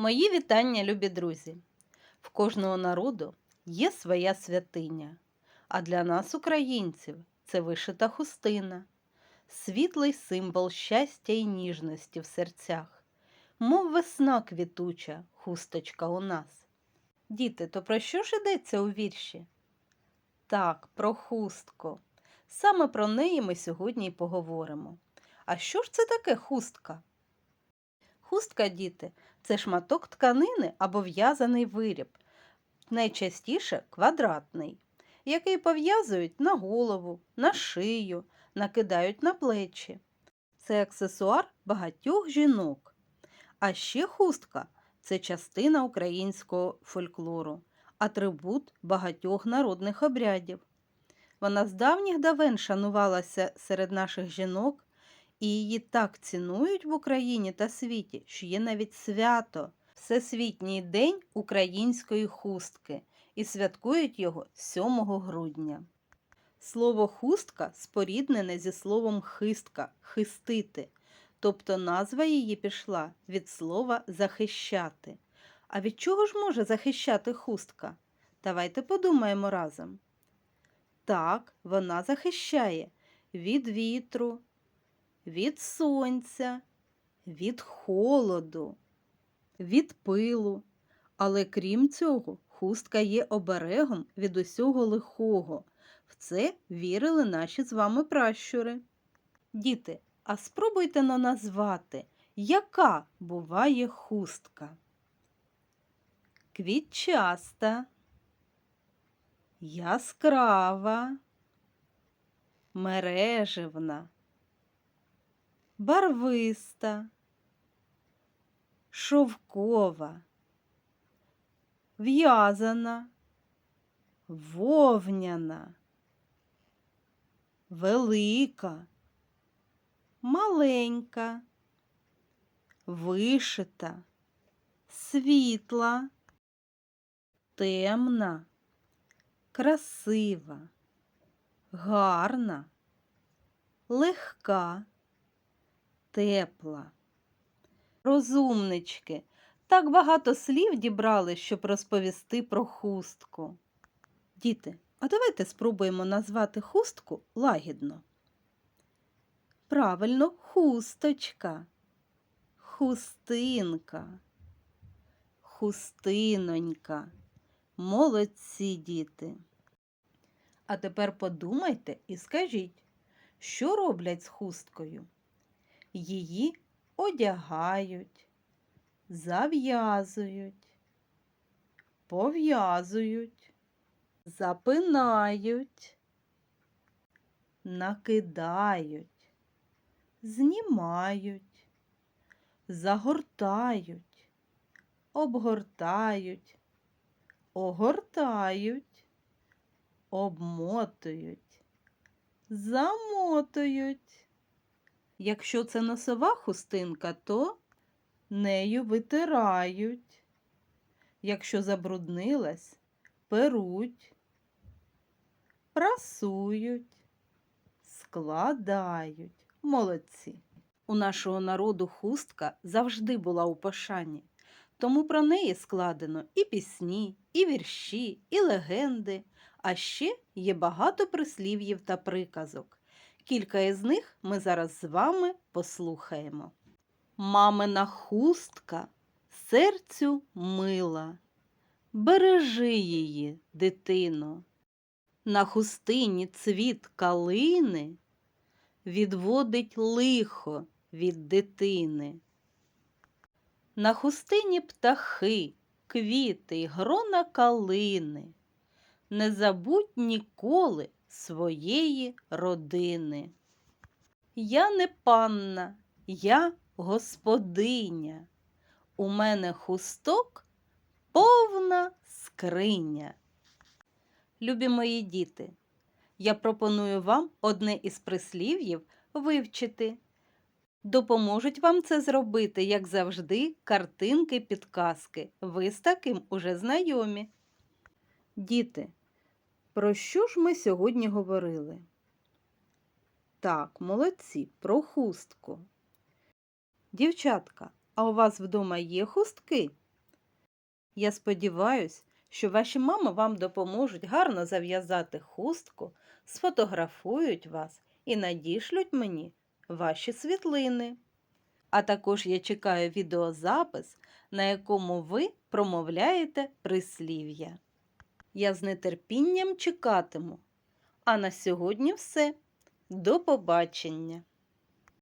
Мої вітання, любі друзі! В кожного народу є своя святиня, а для нас, українців, це вишита хустина, світлий символ щастя і ніжності в серцях, мов весна квітуча, хусточка у нас. Діти, то про що ж йдеться у вірші? Так, про хустку. Саме про неї ми сьогодні й поговоримо. А що ж це таке хустка? Хустка, діти, це шматок тканини або в'язаний виріб, найчастіше квадратний, який пов'язують на голову, на шию, накидають на плечі. Це аксесуар багатьох жінок. А ще хустка це частина українського фольклору, атрибут багатьох народних обрядів. Вона з давніх давен шанувалася серед наших жінок і її так цінують в Україні та світі, що є навіть свято Всесвітній день української хустки і святкують його 7 грудня. Слово хустка споріднене зі словом хистка хистити, тобто назва її пішла від слова захищати. А від чого ж може захищати хустка? Давайте подумаємо разом. Так, вона захищає від вітру, від сонця, від холоду, від пилу. Але крім цього, хустка є оберегом від усього лихого. В це вірили наші з вами пращури. Діти, а спробуйте но назвати, яка буває хустка? Квітчаста, яскрава, мереживна барвиста, шовкова, в'язана, вовняна, велика, маленька, вишита, світла, темна, красива, гарна, легка тепла. Розумнички, так багато слів дібрали, щоб розповісти про хустку. Діти, а давайте спробуємо назвати хустку лагідно. Правильно, хусточка, хустинка, хустинонька. Молодці діти. А тепер подумайте і скажіть, що роблять з хусткою? Її одягають, зав'язують, пов'язують, запинають, накидають, знімають, загортають, обгортають, огортають, обмотують, замотують. Якщо це носова хустинка, то нею витирають. Якщо забруднилась, перуть, прасують, складають. Молодці. У нашого народу хустка завжди була у пошані, тому про неї складено і пісні, і вірші, і легенди, а ще є багато прислів'їв та приказок. Кілька із них ми зараз з вами послухаємо. Мамина хустка серцю мила, бережи її, дитино. На хустині цвіт калини відводить лихо від дитини. На хустині птахи, квіти грона калини. Не забудь ніколи своєї родини. Я не панна, я господиня. У мене хусток повна скриня. Любі мої діти, я пропоную вам одне із прислів'їв вивчити. Допоможуть вам це зробити, як завжди, картинки, підказки. Ви з таким уже знайомі. Діти, про що ж ми сьогодні говорили? Так, молодці, про хустку. Дівчатка, а у вас вдома є хустки? Я сподіваюсь, що ваші мами вам допоможуть гарно зав'язати хустку, сфотографують вас і надішлють мені ваші світлини. А також я чекаю відеозапис, на якому ви промовляєте прислів'я. Я з нетерпінням чекатиму. А на сьогодні все. До побачення!